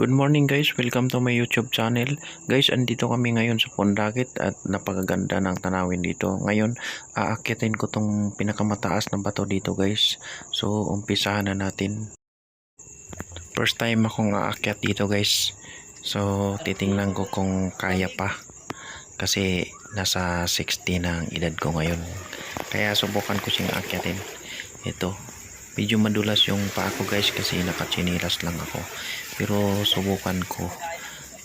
Good morning guys, welcome to my YouTube channel. Guys, andito kami ngayon sa Pondagit at napakaganda ng tanawin dito. Ngayon, aakyatin ko tong pinakamataas na bato dito guys. So, umpisahan na natin. First time akong aakyat dito guys. So, titingnan ko kung kaya pa. Kasi nasa 60 na ang edad ko ngayon. Kaya subukan ko siyang aakyatin. Ito, medyo madulas yung paa ko guys kasi nakachinilas lang ako. Pero subukan ko.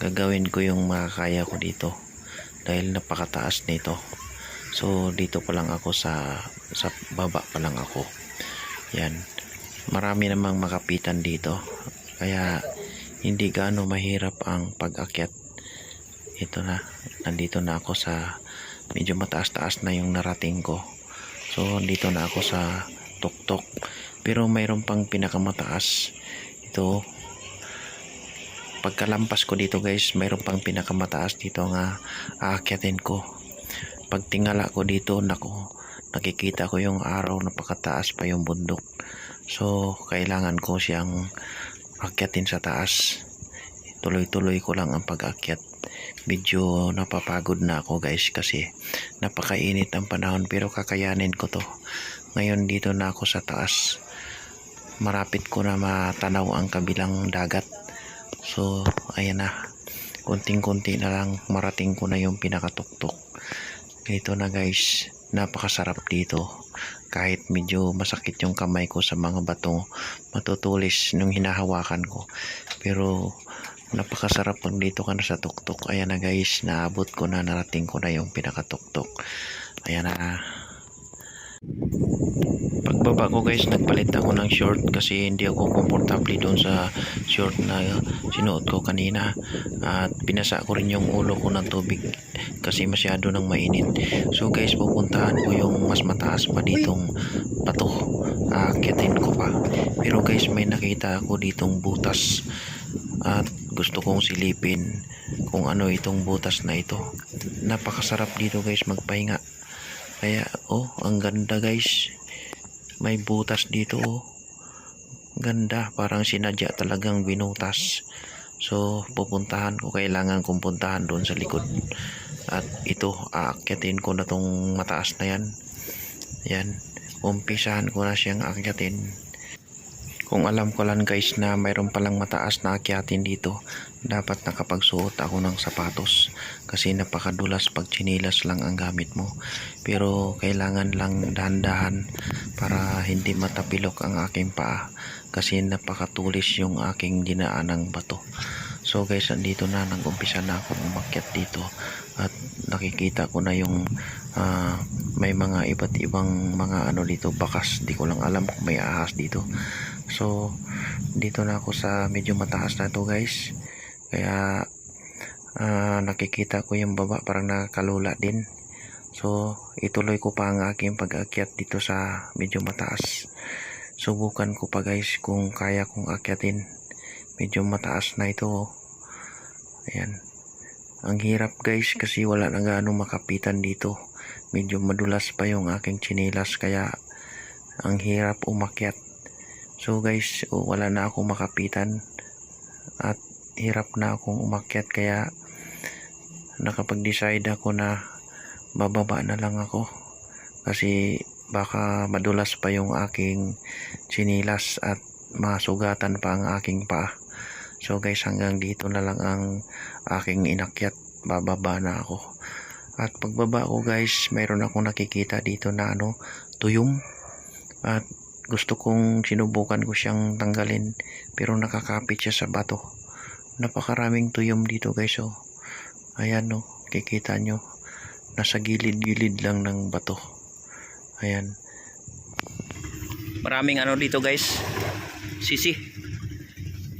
Gagawin ko yung makakaya ko dito. Dahil napakataas nito. So dito pa lang ako sa sa baba pa lang ako. Yan. Marami namang makapitan dito. Kaya hindi gaano mahirap ang pag-akyat. Ito na. Nandito na ako sa medyo mataas-taas na yung narating ko. So dito na ako sa tuktok pero mayroon pang pinakamataas. Ito. Pagkalampas ko dito guys mayroon pang pinakamataas dito nga aakyatin ko. Pag tingala ko dito nako nakikita ko yung araw napakataas pa yung bundok. So kailangan ko siyang akyatin sa taas. Tuloy-tuloy ko lang ang pag-akyat medyo napapagod na ako guys kasi napakainit ang panahon pero kakayanin ko to. Ngayon dito na ako sa taas marapit ko na matanaw ang kabilang dagat. So ayan na. Konting-konti na lang marating ko na yung pinakatuktok. Ito na guys. Napakasarap dito. Kahit medyo masakit yung kamay ko sa mga bato matutulis nung hinahawakan ko. Pero napakasarap pag dito ka na sa tuktok. Ayan na guys. Naabot ko na narating ko na yung pinakatuktok. Ayan na pagbaba ko guys nagpalit ako ng short kasi hindi ako komportable doon sa short na sinuot ko kanina. At pinasa ko rin yung ulo ko ng tubig kasi masyado nang mainit. So guys pupuntahan ko yung mas mataas pa ditong bato. Aakyatin ko pa. Pero guys may nakita ako ditong butas. At gusto kong silipin kung ano itong butas na ito. Napakasarap dito guys magpahinga. Kaya oh ang ganda guys may butas dito oh. Ganda. Parang sinadya talagang binutas. So pupuntahan ko. Kailangan kong puntahan doon sa likod. At ito aakyatin ko na tong mataas na yan. Yan. Umpisahan ko na siyang aakyatin kung alam ko lang guys na mayroon palang mataas na akyatin dito, dapat nakapagsuot ako ng sapatos kasi napakadulas pag chinilas lang ang gamit mo. Pero kailangan lang dahan-dahan para hindi matapilok ang aking paa kasi napakatulis yung aking dinaanang bato. So guys, andito na, nag-umpisa na ako umakyat dito at nakikita ko na yung ah, may mga iba't ibang mga ano dito, bakas. Di ko lang alam kung may ahas dito. So, dito na ako sa medyo mataas na to guys. Kaya, ah, nakikita ko yung baba parang nakakalula din. So, ituloy ko pa ang aking pag-akyat dito sa medyo mataas. Subukan ko pa guys kung kaya kong akyatin. Medyo mataas na ito. oh. Ayan. Ang hirap guys kasi wala na gaano makapitan dito. Medyo madulas pa yung aking chinilas kaya ang hirap umakyat. So guys, oh, wala na akong makapitan at hirap na akong umakyat kaya nakapag-decide ako na bababa na lang ako kasi baka madulas pa yung aking chinilas at masugatan pa ang aking paa. So guys, hanggang dito na lang ang aking inakyat. Bababa na ako. At pagbaba ko guys, mayroon akong nakikita dito na ano, tuyom. At gusto kong sinubukan ko siyang tanggalin pero nakakapit siya sa bato. Napakaraming tuyom dito guys oh. Ayan oh kikita nyo. Nasa gilid-gilid lang ng bato. Ayan. Maraming ano dito guys. Sisi.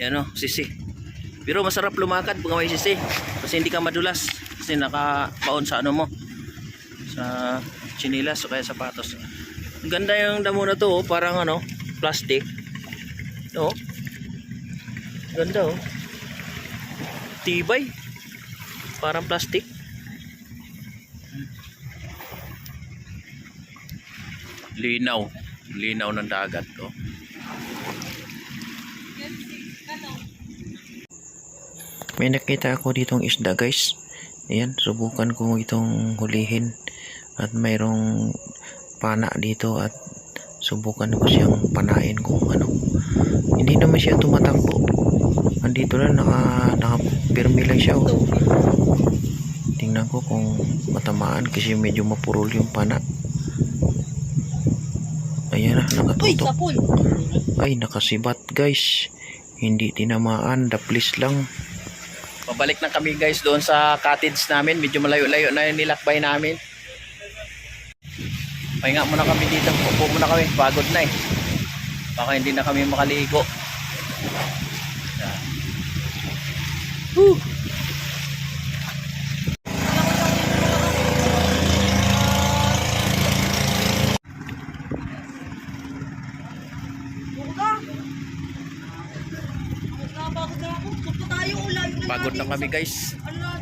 Yan oh sisi. Pero masarap lumakad pag may sisi kasi hindi ka madulas kasi nakapaon sa ano mo sa chinilas o kaya sapatos ang ganda yung damo na to, oh. parang ano, plastic. Oh. Ganda oh. Tibay. Parang plastic. Linaw. Linaw ng dagat oh. May nakita ako ditong isda guys. Ayan, subukan ko itong hulihin. At mayroong pana dito at subukan ko siyang panain kung ano. Hindi naman siya tumatakbo. Andito lang, naka, nakapirmi lang siya. Oh. Tingnan ko kung matamaan kasi medyo mapurol yung pana. Ayan na, nakatutok. Ay, nakasibat guys. Hindi tinamaan, daplis lang. Pabalik na kami guys doon sa cottage namin. Medyo malayo-layo na yung nilakbay namin. Pahinga muna kami dito. Upo muna kami. Pagod na eh. Baka hindi na kami makaligo. Na Pagod na kami guys. Ano,